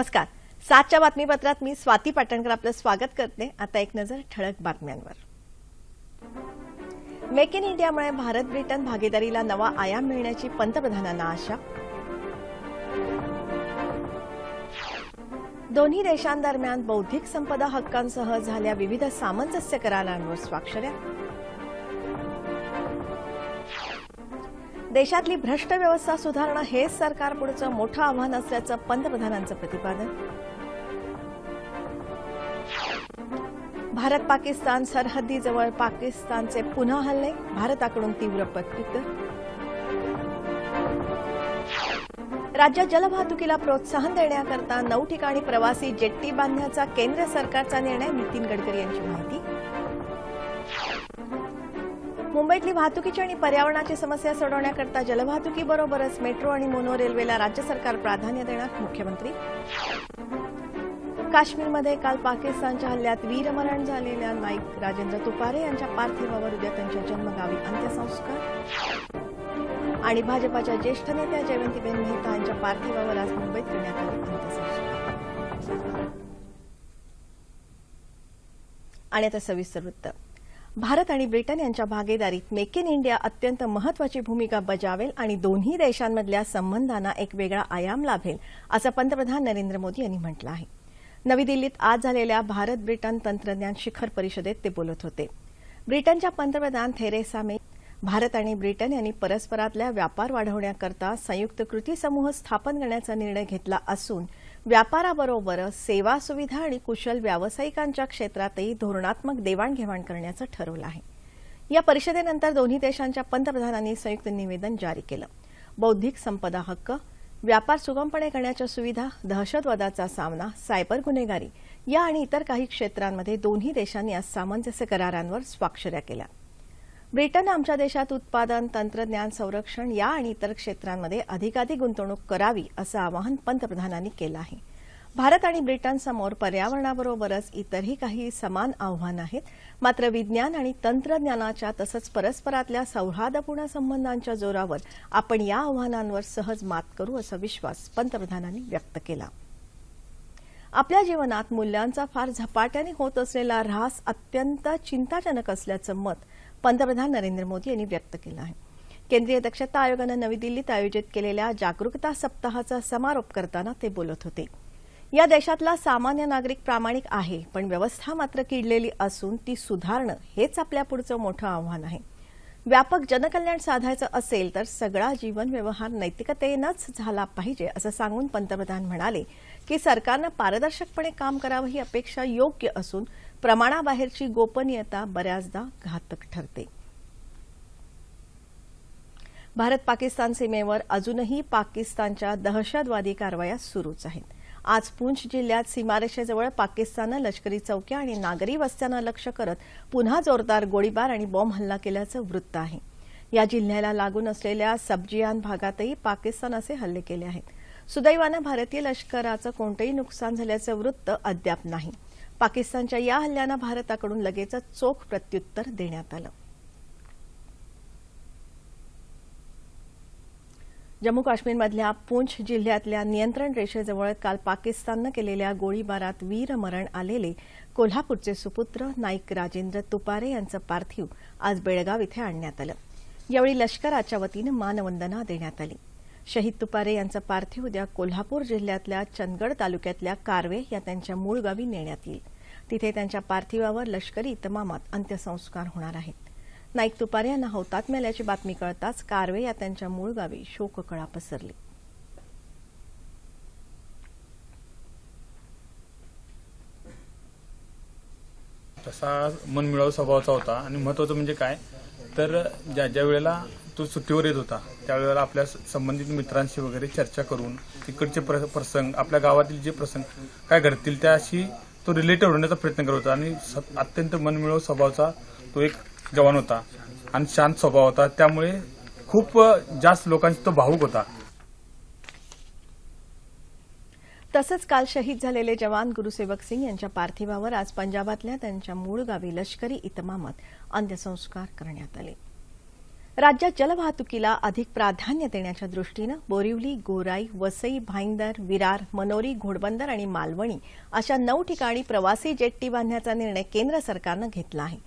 नमस्कार. सातच्या बातमीपत्रात मी स्वाती पाटणकर आपलं स्वागत करते. आता एक नजर ठळक बातम्यांवर. मेक इन इंडियामुळे भारत ब्रिटन भागीदारीला नवा आयाम मिळण्याची पंतप्रधानांना आशा. दोन्ही देशांदरम्यान बौद्धिक संपदा हक्कांसह झाल्या विविध सामंजस्य करारांवर स्वाक्षऱ्या. देशातली भ्रष्ट व्यवस्था सुधारणं हेच सरकारपुढचं मोठं आव्हान असल्याचं पंतप्रधानांचं प्रतिपादन. भारत पाकिस्तान सरहद्दीजवळ पाकिस्तानचे पुन्हा हल्ले भारताकडून तीव्र प्रत्युत्तर राज्यात जलवाहतुकीला प्रोत्साहन देण्याकरता नऊ ठिकाणी प्रवासी जेट्टी बांधण्याचा केंद्र सरकारचा निर्णय नितीन गडकरी यांची माहिती. मुंबईतली वाहतुकीची आणि पर्यावरणाची समस्या सोडवण्याकरता जलवाहतुकीबरोबरच मेट्रो आणि मोनो रेल्वेला राज्य सरकार प्राधान्य देणार मुख्यमंत्री. काश्मीरमध्ये काल पाकिस्तानच्या हल्ल्यात वीरमरण झालेल्या नाईक राजेंद्र तुपारे यांच्या पार्थिवावर उद्या त्यांच्या जन्मगावी अंत्यसंस्कार. आणि भाजपाच्या ज्येष्ठ नेत्या जयवंतीबेन मेहता यांच्या पार्थिवावर आज मुंबईत करण्यात आले अंत्यसंस्कार. आणि आता सविस्तर वृत्त. भारत आणि ब्रिटन यांच्या भागीदारीत मेक इन इंडिया अत्यंत महत्वाची भूमिका बजावेल आणि दोन्ही देशांमधल्या संबंधांना एक वेगळा आयाम लाभेल असं पंतप्रधान नरेंद्र मोदी यांनी म्हटलं आहे. नवी दिल्लीत आज झालेल्या भारत ब्रिटन तंत्रज्ञान शिखर परिषदेत ते बोलत होते. ब्रिटनच्या पंतप्रधान थेरेसा मे भारत आणि ब्रिटन यांनी परस्परातल्या व्यापार वाढवण्याकरता संयुक्त कृती समूह स्थापन करण्याचा निर्णय घेतला असून व्यापाराबरोबरच सेवा सुविधा आणि कुशल व्यावसायिकांच्या क्षेत्रातही धोरणात्मक देवाणघेवाण करण्याचं ठरवलं आहे. या परिषदेनंतर दोन्ही देशांच्या पंतप्रधानांनी संयुक्त निवेदन जारी केलं. बौद्धिक संपदा हक्क व्यापार सुगमपणे करण्याच्या सुविधा दहशतवादाचा सामना सायबर गुन्हेगारी या आणि इतर काही क्षेत्रांमध्ये दोन्ही देशांनी आज सामंजस्य करारांवर स्वाक्षऱ्या केल्या. ब्रिटन आमच्या देशात उत्पादन तंत्रज्ञान संरक्षण या आणि इतर क्षेत्रांमध्ये अधिकाधिक गुंतवणूक करावी असं आवाहन पंतप्रधानांनी केलं आहे. भारत आणि ब्रिटनसमोर पर्यावरणाबरोबरच इतरही काही समान आव्हान आहेत. मात्र विज्ञान आणि तंत्रज्ञानाच्या तसंच परस्परातल्या सौहार्दपूर्ण संबंधांच्या जोरावर आपण या आव्हानांवर सहज मात करू असा विश्वास पंतप्रधानांनी व्यक्त केला. आपल्या जीवनात मूल्यांचा फार झपाट्याने होत असलेला ऱ्हास अत्यंत चिंताजनक असल्याचं मत पंतप्रधान नरेंद्र मोदी यांनी व्यक्त केलं आहे. केंद्रीय दक्षता आयोगानं नवी दिल्लीत आयोजित केलेल्या जागरूकता सप्ताहाचा समारोप करताना ते बोलत होते. या देशातला सामान्य नागरिक प्रामाणिक आहे पण व्यवस्था मात्र किडलेली असून ती सुधारणं हेच आपल्या पुढचं मोठं आव्हान आहे. व्यापक जनकल्याण साधायचं असेल तर सगळा जीवन व्यवहार नैतिकतेनंच झाला पाहिजे असं सांगून पंतप्रधान म्हणाले की सरकारनं पारदर्शकपणे काम करावं ही अपेक्षा योग्य असून प्रमाणाबाहेरची गोपनीयता बऱ्याचदा घातक ठरते. भारत पाकिस्तान सीमेवर अजूनही पाकिस्तानच्या दहशतवादी कारवाया सुरूच आहेत. आज पूंछ जिल्ह्यात सीमारेषेजवळ पाकिस्ताननं लष्करी चौक्या आणि नागरी वस्त्यांना लक्ष्य करत पुन्हा जोरदार गोळीबार आणि बॉम्ब हल्ला केल्याचं वृत्त आहे. या जिल्ह्याला लागून असलेल्या सब्जियान भागातही पाकिस्तान असे हल्ले केले आहेत. सुदैवानं भारतीय लष्कराचं कोणतंही नुकसान झाल्याचं वृत्त अद्याप नाही. पाकिस्तानच्या या हल्ल्यांना भारताकडून लगेचच चोख प्रत्युत्तर देण्यात आलं. जम्मू काश्मीरमधल्या पूंछ जिल्ह्यातल्या नियंत्रण रेषेजवळ काल पाकिस्ताननं केलेल्या गोळीबारात वीरमरण आलेले कोल्हापूरचे सुपुत्र नाईक राजेंद्र तुपारे यांचं पार्थिव आज बेळगाव इथे आणण्यात आलं. यावेळी लष्कराच्या वतीनं मानवंदना देण्यात आली. शहीद तुपारे यांचं पार्थिव उद्या कोल्हापूर जिल्ह्यातल्या चंदगड तालुक्यातल्या कारवे या त्यांच्या मूळ गावी नेण्यात येईल. तिथे त्यांच्या पार्थिवावर लष्करी इतमामात अंत्यसंस्कार होणार आहेत. नाईक तुपारे यांना हौतात्म्य आल्याची बातमी कळताच कारवे या त्यांच्या मूळ गावी शोककळा पसरली. तसा मनमिळावू स्वभावाचा होता. आणि महत्वाचं म्हणजे काय? तर ज्या ज्या वेळेला तो सुट्टीवर येत होता. त्यावेळेला आपल्या संबंधित मित्रांशी वगैरे चर्चा करून तिकडचे प्र- प्रसंग आपल्या गावातील जे प्रसंग काय घडतील त्याशी तो रिलेटेड होण्याचा प्रयत्न करत होता. आणि स- अत्यंत मनमिळव स्वभावाचा तो एक जवान होता आणि शांत स्वभाव होता. त्यामुळे खूप जास्त लोकांशी तो भावूक होता. तसंच काल शहीद झालेले जवान गुरुसेवक सिंग यांच्या पार्थिवावर आज पंजाबातल्या त्यांच्या मूळ गावी लष्करी इतमामात अंत्यसंस्कार करण्यात आले. राज्यात जलवाहतुकीला अधिक प्राधान्य देण्याच्या दृष्टीनं बोरिवली गोराई वसई भाईंदर विरार मनोरी घोडबंदर आणि मालवणी अशा नऊ ठिकाणी प्रवासी जेट्टी बांधण्याचा निर्णय केंद्र सरकारनं घेतला आहे.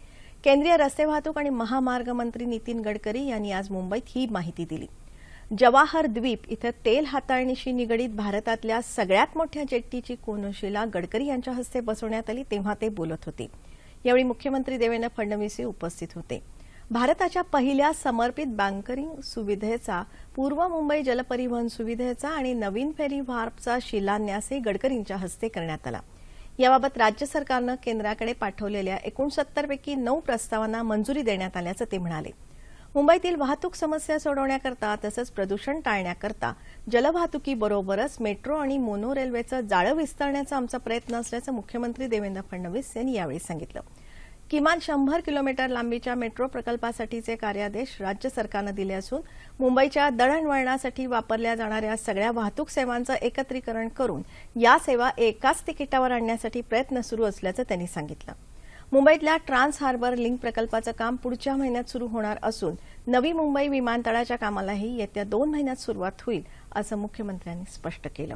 केंद्रीय रस्ते वाहतूक आणि महामार्ग मंत्री नितीन गडकरी यांनी आज मुंबईत ही माहिती दिली. जवाहर द्वीप इथं तेल हाताळणीशी निगडीत भारतातल्या सगळ्यात मोठ्या जेट्टीची कोनशिला गडकरी यांच्या हस्ते बसवण्यात आली तेव्हा ते बोलत होते. यावेळी मुख्यमंत्री देवेंद्र फडणवीसही उपस्थित होते. भारताच्या पहिल्या समर्पित बँकरिंग सुविधेचा पूर्व मुंबई जलपरिवहन सुविधेचा आणि नवीन फेरी व्हार्पचा शिलान्यासही गडकरींच्या हस्ते करण्यात आला. याबाबत राज्य सरकारनं केंद्राकडे पाठवलेल्या एकोणसत्तरपैकी नऊ प्रस्तावांना मंजुरी देण्यात आल्याचं ते म्हणाले. मुंबईतील वाहतूक समस्या सोडवण्याकरता तसंच प्रदूषण टाळण्याकरता जलवाहतुकीबरोबरच मेट्रो आणि मोनो रेल्वेचं जाळं विस्तारण्याचा आमचा प्रयत्न असल्याचं मुख्यमंत्री देवेंद्र फडणवीस यांनी यावेळी सांगितलं. किमान शंभर किलोमीटर लांबीच्या मेट्रो प्रकल्पासाठीचे कार्यादेश राज्य सरकारनं दिले असून मुंबईच्या दळणवळणासाठी वापरल्या जाणाऱ्या सगळ्या वाहतूक सेवांचं एकत्रीकरण करून या सेवा एकाच तिकिटावर आणण्यासाठी प्रयत्न सुरू असल्याचं त्यांनी सांगितलं. मुंबईतल्या ट्रान्स हार्बर लिंक प्रकल्पाचं काम पुढच्या महिन्यात सुरू होणार असून नवी मुंबई विमानतळाच्या कामालाही येत्या दोन महिन्यात सुरुवात होईल असं मुख्यमंत्र्यांनी स्पष्ट केलं.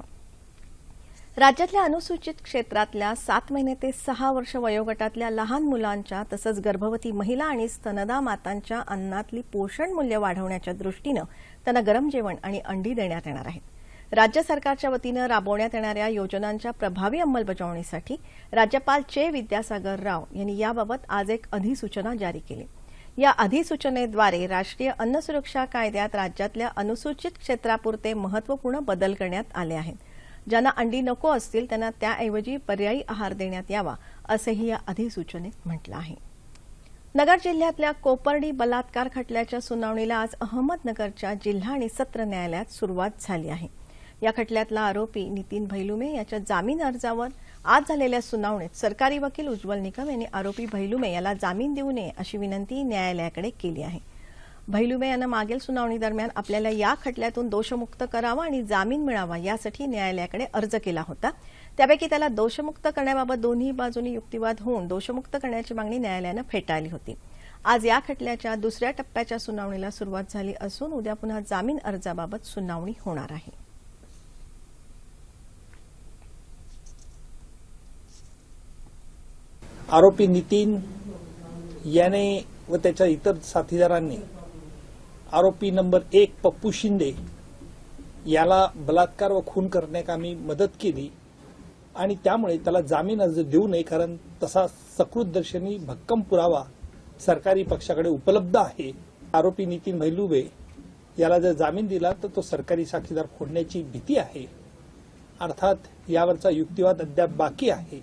राज्यातल्या अनुसूचित क्षेत्रातल्या सात महिने ते सहा वर्ष वयोगटातल्या लहान मुलांच्या तसंच गर्भवती महिला आणि स्तनदा मातांच्या अन्नातली पोषण मूल्य वाढवण्याच्या दृष्टीनं त्यांना गरम जेवण आणि अंडी देण्यात येणार आहेत राज्य सरकारच्या वतीनं राबवण्यात येणाऱ्या योजनांच्या प्रभावी अंमलबजावणीसाठी राज्यपाल चे विद्यासागर राव यांनी याबाबत आज एक अधिसूचना जारी केली. या अधिसूचनेद्वारे राष्ट्रीय अन्न सुरक्षा कायद्यात राज्यातल्या अनुसूचित क्षेत्रापुरते महत्त्वपूर्ण बदल करण्यात आले आहेत. ज्यांना अंडी नको असतील त्यांना त्याऐवजी पर्यायी आहार देण्यात यावा असंही या अधिसूचनेत म्हटलं आहे. नगर जिल्ह्यातल्या कोपर्डी बलात्कार खटल्याच्या सुनावणीला आज अहमदनगरच्या जिल्हा आणि सत्र न्यायालयात सुरुवात झाली आहे. या खटल्यातला आरोपी नितीन भैलुमे याच्या जामीन अर्जावर आज झालेल्या सुनावणीत सरकारी वकील उज्ज्वल निकम यांनी आरोपी भैलुमे याला जामीन देऊ नये अशी विनंती न्यायालयाकडे केली आहे. भैलुबे यांना मागील सुनावणी दरम्यान आपल्याला या खटल्यातून दोषमुक्त करावा आणि जामीन मिळावा यासाठी न्यायालयाकडे अर्ज केला होता. त्यापैकी त्याला दोषमुक्त करण्याबाबत दोन्ही बाजूनी युक्तिवाद होऊन दोषमुक्त करण्याची मागणी न्यायालयानं फेटाळली होती. आज या खटल्याच्या दुसऱ्या टप्प्याच्या सुनावणीला सुरुवात झाली असून उद्या पुन्हा जामीन अर्जाबाबत सुनावणी होणार आहे. आरोपी नितीन याने व त्याच्या इतर साथीदारांनी आरोपी नंबर एक पप्पू शिंदे याला बलात्कार व खून करण्याकामी मदत केली आणि त्यामुळे त्याला जामीन अर्ज देऊ नये कारण तसा सकृतदर्शनी भक्कम पुरावा सरकारी पक्षाकडे उपलब्ध आहे. आरोपी नितीन मैलुबे याला जर जामीन दिला तर तो सरकारी साक्षीदार फोडण्याची भीती आहे. अर्थात यावरचा युक्तिवाद अद्याप बाकी आहे.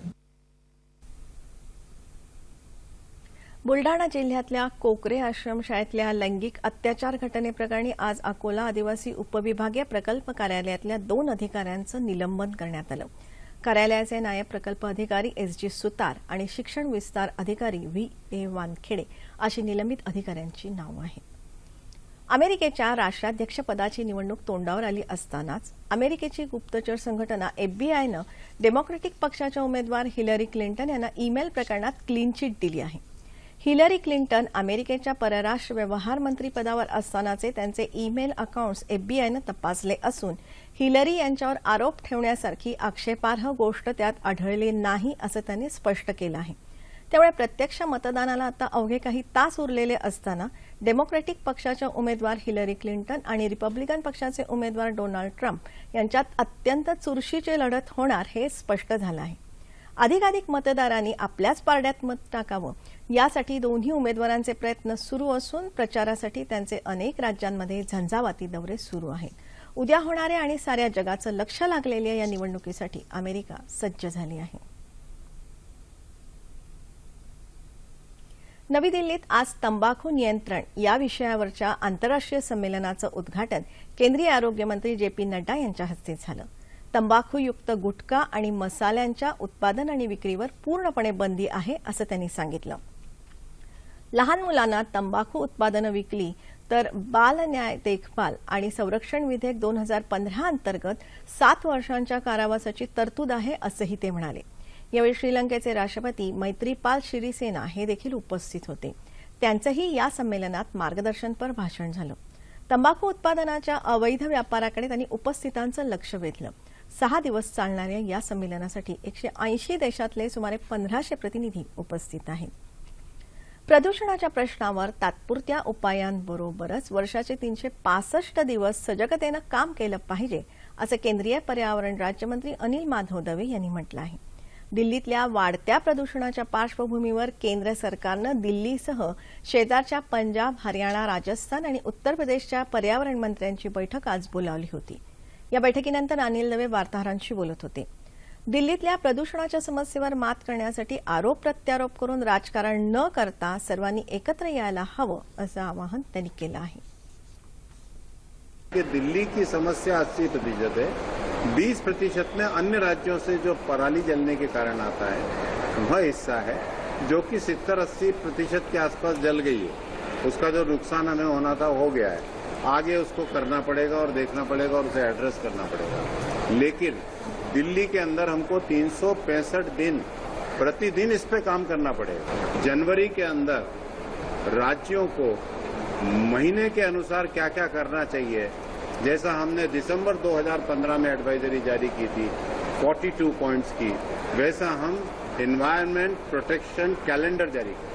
बुलडाणा जिल्ह्यातल्या कोकरे आश्रमशाळेतल्या लैंगिक अत्याचार घटनेप्रकरणी आज अकोला आदिवासी उपविभागीय प्रकल्प कार्यालयातल्या दोन अधिकाऱ्यांचं निलंबन करण्यात आलं. कार्यालयाचे नायब प्रकल्प अधिकारी एस जी सुतार आणि शिक्षण विस्तार अधिकारी व्ही ए वानखेडे अशी निलंबित अधिकाऱ्यांची नावं आहेत. अमेरिकेच्या राष्ट्राध्यक्षपदाची निवडणूक तोंडावर आली असतानाच अमेरिकेची गुप्तचर संघटना एफबीआयनं डेमोक्रेटिक पक्षाच्या उमेदवार हिलरी क्लिंटन यांना ईमेल प्रकरणात क्लीन चिट दिली आहे. हिलरी क्लिंटन अमेरिकेच्या परराष्ट्र व्यवहार मंत्रीपदावर असतानाचे त्यांचे ईमेल अकाउंट्स एफबीआयनं तपासले असून हिलरी यांच्यावर आरोप ठेवण्यासारखी आक्षेपार्ह गोष्ट त्यात आढळली नाही असं त्यांनी स्पष्ट केलं आहे. त्यामुळे प्रत्यक्ष मतदानाला आता अवघे काही तास उरलेले असताना डेमोक्रॅटिक पक्षाच्या उमेदवार हिलरी क्लिंटन आणि रिपब्लिकन पक्षाचे उमेदवार डोनाल्ड ट्रम्प यांच्यात अत्यंत चुरशीची लढत होणार हे स्पष्ट झालं आहे. अधिकाधिक मतदारांनी आपल्याच पारड्यात मत टाकावं. यासाठी दोन्ही उमेदवारांचे प्रयत्न सुरू असून प्रचारासाठी त्यांचे अनेक राज्यांमध्ये झंझावाती दौरे सुरू आहेत. उद्या होणाऱ्या आणि साऱ्या जगाचं लक्ष लागलेल्या या निवडणुकीसाठी अमेरिका सज्ज झाली आहे. नवी दिल्लीत आज तंबाखू नियंत्रण या विषयावरच्या आंतरराष्ट्रीय संमेलनाचं उद्घाटन केंद्रीय आरोग्यमंत्री जे पी नड्डा यांच्या हस्ते झालं. तंबाखूयुक्त गुटखा आणि मसाल्यांच्या उत्पादन आणि विक्रीवर पूर्णपणे बंदी आहे असं त्यांनी सांगितलं. लहान मुलांना तंबाखू उत्पादनं विकली तर बाल न्याय देखभाल आणि संरक्षण विधेयक दोन हजार पंधरा अंतर्गत सात वर्षांच्या कारावासाची तरतूद आहे असंही ते म्हणाले. यावेळी श्रीलंकेचे राष्ट्रपती मैत्रीपाल शिरीसेना हे देखील उपस्थित होते. त्यांचंही या संमेलनात मार्गदर्शनपर भाषण झालं. तंबाखू उत्पादनाच्या अवैध व्यापाराकडे त्यांनी उपस्थितांचं लक्ष वेधलं. सहा दिवस चालणाऱ्या या संमेलनासाठी एकशे ऐंशी देशातले सुमारे पंधराशे प्रतिनिधी उपस्थित आहेत. प्रदूषणाच्या प्रश्नावर तात्पुरत्या उपायांबरोबरच वर्षाचे तीनशे पासष्ट दिवस सजगतेनं काम केलं पाहिजे असं केंद्रीय पर्यावरण राज्यमंत्री अनिल माधव दवे यांनी म्हटलं आहे. दिल्लीतल्या वाढत्या प्रदूषणाच्या पार्श्वभूमीवर केंद्र सरकारनं दिल्लीसह शेजारच्या पंजाब हरियाणा राजस्थान आणि उत्तर प्रदेशच्या पर्यावरण मंत्र्यांची बैठक आज बोलावली होती. या बैठकीनंतर अनिल दवे वार्ताहरांशी बोलत होते. दिल्लीतल्या प्रदूषणाच्या समस्येवर मात करण्यासाठी आरोप प्रत्यारोप करून राजकारण न करता सर्वांनी एकत्र यायला हवं असं आवाहन त्यांनी केलं आहे. दिल्ली की समस्या 80 प्रतिशत है. बीस प्रतिशत में अन्य राज्यों से जो पराली जलने के कारण आता है वह हिस्सा है जो कि 70-80 प्रतिशत के आसपास जल गई है। उसका जो नुकसान हमें होना था हो गया है। आगे उसको करना पड़ेगा और देखना पड़ेगा और उसे एड्रेस करना पड़ेगा। लेकिन दिल्ली के अंदर हमको तीन सौ पैंसठ दिन प्रतिदिन इस पे काम करना पड़ेगा। जनवरी के अंदर राज्यों को महीने के अनुसार क्या क्या करना चाहिए। जैसा हमने दिसंबर 2015 में एडवाइजरी जारी की थी 42 पॉइंट्स की, वैसा हम एनवायरनमेंट प्रोटेक्शन कैलेंडर जारी करें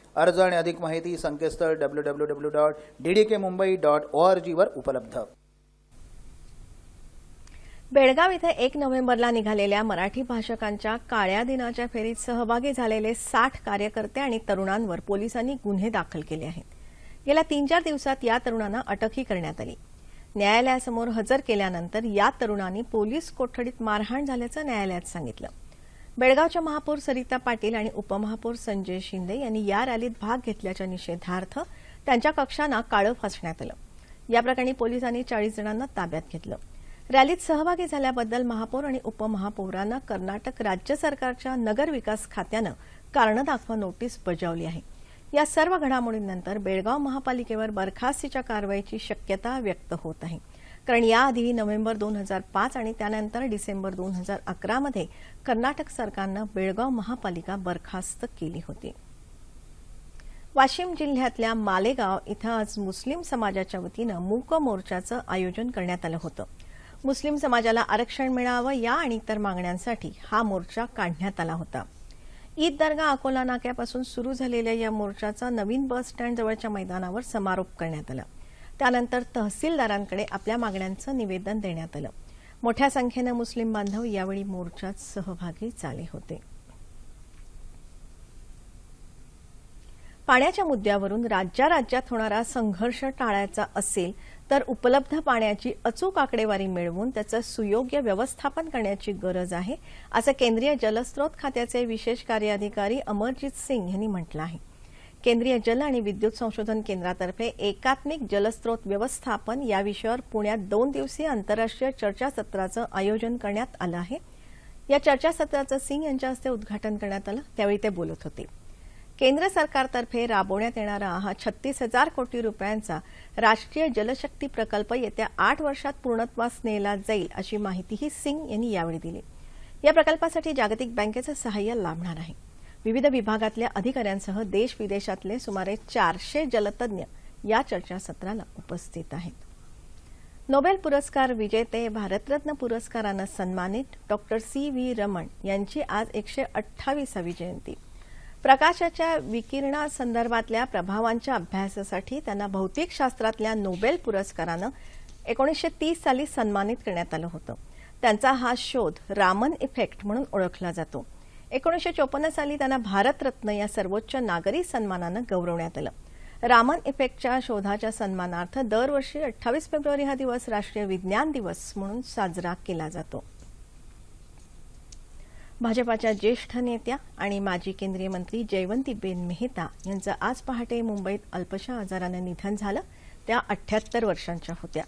अर्ज आणि अधिक माहिती संकेतस्थळ W W W dot D DK Mumbai dot O R जीवर उपलब्ध. बेळगाव इथं एक नोव्हेंबरला निघालेल्या मराठी भाषकांच्या काळ्या दिनाच्या फेरीत सहभागी झालेले साठ कार्यकर्ते आणि तरुणांवर पोलिसांनी गुन्हे दाखल केले आहेत. गेल्या तीन चार दिवसात या तरुणांना अटकही करण्यात आली. न्यायालयासमोर हजर केल्यानंतर या तरुणांनी पोलीस कोठडीत मारहाण झाल्याचं न्यायालयात सांगितलं. बेळगावच्या महापौर सरिता पाटील आणि उपमहापौर संजय शिंदे यांनी या रॅलीत भाग घेतल्याच्या निषेधार्थ त्यांच्या कक्षांना काळं फासण्यात आलं. या प्रकरणी पोलिसांनी चाळीस जणांना ताब्यात घेतलं. रॅलीत सहभागी झाल्याबद्दल महापौर आणि उपमहापौरांना कर्नाटक राज्य सरकारच्या नगर विकास खात्यानं कारणं दाखवा नोटीस बजावली आहे. या सर्व घडामोडींनंतर बेळगाव महापालिकेवर बरखास्तीच्या कारवाईची शक्यता व्यक्त होत आहे. कारण याआधी नोव्हेंबर दोन हजार पाच आणि त्यानंतर डिसेंबर दोन हजार अकरामध्ये कर्नाटक सरकारनं बेळगाव महापालिका बरखास्त केली होती. वाशिम जिल्ह्यातल्या मालेगाव इथं आज मुस्लिम समाजाच्या वतीनं मूक मोर्चाचं आयोजन करण्यात आलं होतं. मुस्लिम समाजाला आरक्षण मिळावं या आणि इतर मागण्यांसाठी हा मोर्चा काढण्यात आला होता. ईद दर्गा अकोला नाक्यापासून सुरू झालेल्या या मोर्चाचा नवीन बस स्टँड जवळच्या मैदानावर समारोप करण्यात आला. त्यानंतर तहसीलदारांकडे आपल्या मागण्यांचं निवेदन देण्यात आलं. मोठ्या संख्येनं मुस्लिम बांधव यावेळी मोर्चात सहभागी झाले होते. पाण्याच्या मुद्द्यावरून राज्या राज्यात होणारा संघर्ष टाळायचा असेल तर उपलब्ध पाण्याची अचूक आकडेवारी मिळवून त्याचं सुयोग्य व्यवस्थापन करण्याची गरज आहे असं केंद्रीय जलस्रोत खात्याचे विशेष कार्याधिकारी अमरजित सिंग यांनी म्हटलं आहे. केंद्रीय जल आणि विद्युत संशोधन केंद्रातर्फे एकात्मिक जलस्रोत व्यवस्थापन या विषयावर पुण्यात दोन दिवसीय आंतरराष्ट्रीय चर्चासत्राचं आयोजन करण्यात आलं आहे. या चर्चासत्राचं सिंग यांच्या हस्ते उद्घाटन करण्यात आलं. त्यावेळी ते बोलत होते. केंद्र सरकारतर्फे राबवण्यात येणारा हा छत्तीस हजार कोटी रुपयांचा राष्ट्रीय जलशक्ती प्रकल्प येत्या आठ वर्षात पूर्णत्वास नेला जाईल अशी माहितीही सिंग यांनी यावेळी दिली. या प्रकल्पासाठी जागतिक बँकेचं सहाय्य लाभणार आहे. विविध विभागातल्या अधिकाऱ्यांसह देश विदेशातले सुमारे चारशे जलतज्ञ या चर्चासत्राला उपस्थित आहेत. नोबेल पुरस्कार विजेते भारतरत्न पुरस्कारानं सन्मानित डॉक्टर सी. व्ही. रमण यांची आज एकशे अठ्ठावीसावी जयंती. प्रकाशाच्या विकिरणासंदर्भातल्या प्रभावांच्या अभ्यासासाठी त्यांना भौतिकशास्त्रातल्या नोबेल पुरस्कारानं एकोणीसशे तीस साली सन्मानित करण्यात आलं होतं. त्यांचा हा शोध रामन इफेक्ट म्हणून ओळखला जातो. एकोणीसशे चोपन्न साली त्यांना भारतरत्न या सर्वोच्च नागरी सन्मानानं गौरवण्यात आलं. रामन इफेक्टच्या शोधाच्या सन्मानार्थ दरवर्षी अठ्ठावीस फेब्रुवारी हा दिवस राष्ट्रीय विज्ञान दिवस म्हणून साजरा केला जातो. भाजपाच्या ज्येष्ठ नेत्या आणि माजी केंद्रीय मंत्री जयवंतीबेन मेहता यांचं आज पहाटे मुंबईत अल्पशा आजारानं निधन झालं. त्या अठ्याहत्तर वर्षांच्या होत्या.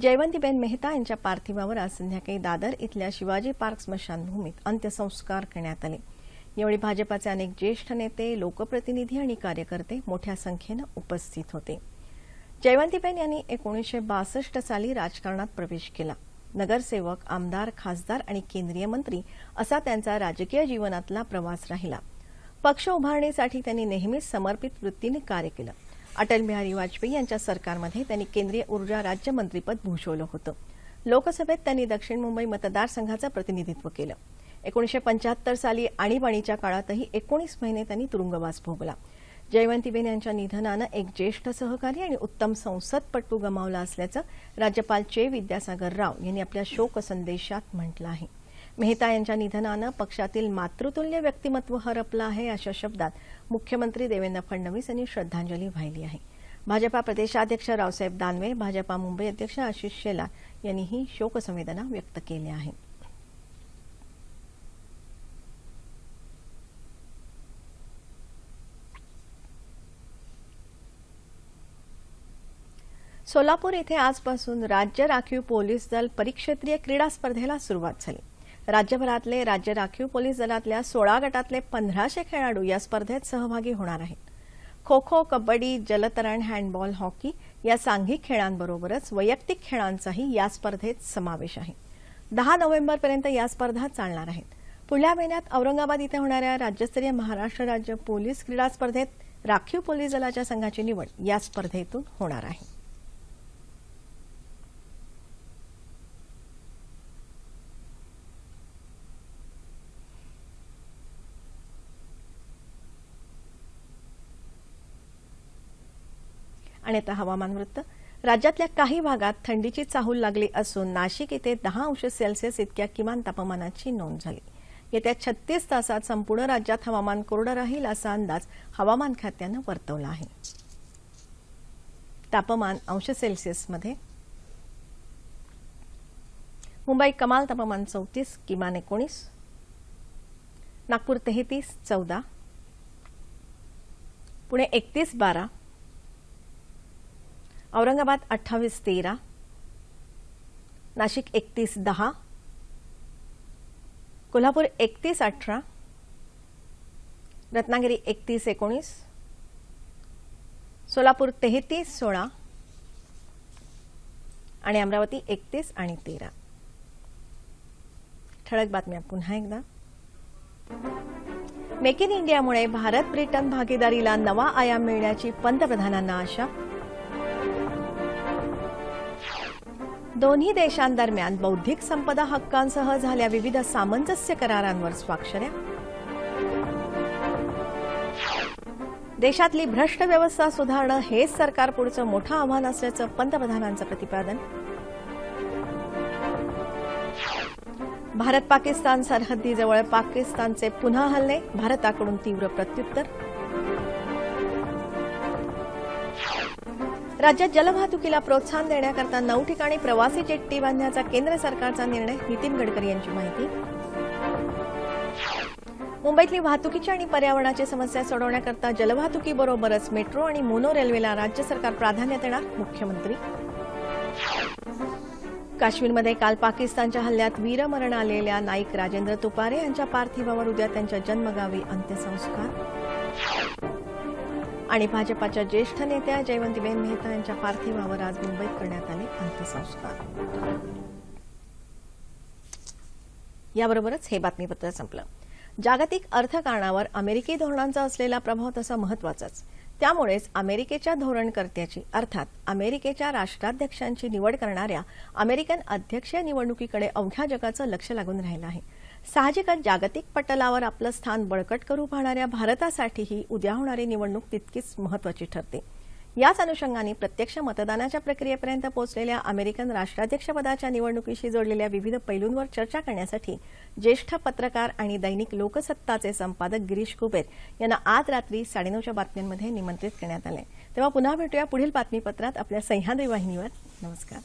जयवंतीबेन मेहता यांच्या पार्थिवावर आज संध्याकाळी दादर इथल्या शिवाजी पार्क स्मशानभूमीत अंत्यसंस्कार करण्यात आले. यावेळी भाजपाचे अनेक ज्येष्ठ नेते लोकप्रतिनिधी आणि कार्यकर्ते मोठ्या संख्येनं उपस्थित होते. जयवंतीबेन यांनी एकोणीसशे बासष्ट साली राजकारणात प्रवेश केला. नगरसेवक आमदार खासदार आणि केंद्रीय मंत्री असा त्यांचा राजकीय जीवनातला प्रवास राहिला. पक्ष उभारणीसाठी त्यांनी नेहमीच समर्पित वृत्तीने कार्य केलं. अटल बिहारी वाजपेयी यांच्या सरकारमध्ये त्यांनी केंद्रीय ऊर्जा राज्यमंत्रीपद भूषवलं होतं. लोकसभेत त्यांनी दक्षिण मुंबई मतदारसंघाचं प्रतिनिधित्व केलं. एकोणीशे पंच्याहत्तर साली आणीबाणीच्या काळातही एकोणीस महिने त्यांनी तुरुंगवास भोगला. जयवंतीबेन यांच्या निधनानं एक ज्येष्ठ सहकारी आणि उत्तम संसदपटू गमावला असल्याचं राज्यपाल चे विद्यासागर राव यांनी आपल्या शोक संदेशात म्हटलं आहे. मेहता यांच्या निधनानं पक्षातील मातृतुल्य व्यक्तिमत्व हरपलं आहे अशा शब्दात मुख्यमंत्री देवेंद्र फडणवीस यांनी श्रद्धांजली वाहिली आहे. भाजपा प्रदेशाध्यक्ष रावसाहेब दानवे भाजपा मुंबई अध्यक्ष आशिष शेलार यांनीही शोकसंवेदना व्यक्त केल्या आहेत. सोलापूर येथे आजपासून राज्य राखीव पोलीस दल परिक्षेत्रीय क्रीडा स्पर्धेला सुरुवात झाली. राज्यभरातले राज्य राखीव पोलीस दलातल्या सोळा गटातले पंधराशे खेळाडू या स्पर्धेत सहभागी होणार आहेत. खो खो कबड्डी जलतरण हँडबॉल हॉकी या सांघिक खेळांबरोबरच वैयक्तिक खेळांचाही या स्पर्धेत समावेश आहे. दहा नोव्हेंबरपर्यंत या स्पर्धा चालणार आहेत. पुढल्या महिन्यात औरंगाबाद इथं होणाऱ्या राज्यस्तरीय महाराष्ट्र राज्य पोलीस क्रीडा स्पर्धेत राखीव पोलीस दलाच्या संघाची निवड या स्पर्धेतून होणार आहे. आणि आता हवामान वृत्त. राज्यातल्या काही भागात थंडीची चाहूल लागली असून नाशिक येथे दहा अंश सेल्सिअस इतक्या किमान तापमानाची नोंद झाली. येत्या छत्तीस तासात संपूर्ण राज्यात हवामान कोरडं राहील असा अंदाज हवामान खात्यानं वर्तवला आहे. तापमान अंश सेल्सिअसमध्ये. मुंबई कमाल तापमान चौतीस किमान एकोणीस. नागपूर तेहतीस चौदा. पुणे एकतीस बारा. औरंगाबाद अठ्ठावीस तेरा नाशिक एकतीस दहा कोल्हापूर एकतीस अठरा रत्नागिरी एकतीस एकोणीस सोलापूर तेहतीस सोळा आणि अमरावती एकतीस आणि तेरा. ठळक बातम्या पुन्हा एकदा. मेक इन इंडियामुळे भारत ब्रिटन भागीदारीला नवा आयाम मिळण्याची पंतप्रधानांना आशा दोन्ही देशांदरम्यान बौद्धिक संपदा हक्कांसह झाल्या विविध सामंजस्य करारांवर स्वाक्षऱ्या. देशातली भ्रष्ट व्यवस्था सुधारणं हेच सरकार पुढचं मोठं आव्हान असल्याचं पंतप्रधानांचं प्रतिपादन. भारत पाकिस्तान सरहद्दीजवळ पाकिस्तानचे पुन्हा हल्ले भारताकडून तीव्र प्रत्युत्तर. राज्यात जलवाहतुकीला प्रोत्साहन देण्याकरता नऊ ठिकाणी प्रवासी जेट्टी बांधण्याचा केंद्र सरकारचा निर्णय नितीन गडकरी यांची माहिती. मुंबईतली वाहतुकीची आणि पर्यावरणाची समस्या सोडवण्याकरता जलवाहतुकीबरोबरच मेट्रो आणि मोनो रेल्वेला राज्य सरकार प्राधान्य देणार मुख्यमंत्री. काश्मीरमध्ये काल पाकिस्तानच्या हल्ल्यात वीरमरण आलेल्या नाईक राजेंद्र तुपारे यांच्या पार्थिवावर उद्या त्यांच्या जन्मगावी अंत्यसंस्कार. आणि भाजपाच्या ज्येष्ठ नेत्या जयवंतीबेन मेहता यांच्या पार्थिवावर आज मुंबईत करण्यात आले अंत्यसंस्कार. याबरोबरच हे बातमीपत्र संपलं. जागतिक अर्थकारणावर अमेरिकी धोरणांचा असलेला प्रभाव तसा महत्वाचाच त्यामुळेच अमेरिकेच्या धोरणकर्त्याची अर्थात अमेरिकेच्या राष्ट्राध्यक्षांची निवड करणाऱ्या अमेरिकन अध्यक्षीय निवडणुकीकडे अवघ्या जगाचं लक्ष लागून राहिलं आहे. साहजिकच जागतिक पटलावर आपलं स्थान बळकट करू पाहणाऱ्या भारतासाठीही उद्या होणारी निवडणूक तितकीच महत्वाची ठरते. याच अनुषंगाने प्रत्यक्ष मतदानाच्या प्रक्रियेपर्यंत पोहोचलेल्या अमेरिकन राष्ट्राध्यक्षपदाच्या निवडणुकीशी जोडलेल्या विविध पैलूंवर चर्चा करण्यासाठी ज्येष्ठ पत्रकार आणि दैनिक लोकसत्ताचे संपादक गिरीश कुबेर यांना आज रात्री साडेनऊच्या बातम्यांमध्ये निमंत्रित करण्यात आलं. तेव्हा पुन्हा भेटूया पुढील बातमीपत्रात आपल्या सह्याद्री वाहिनीवर. नमस्कार.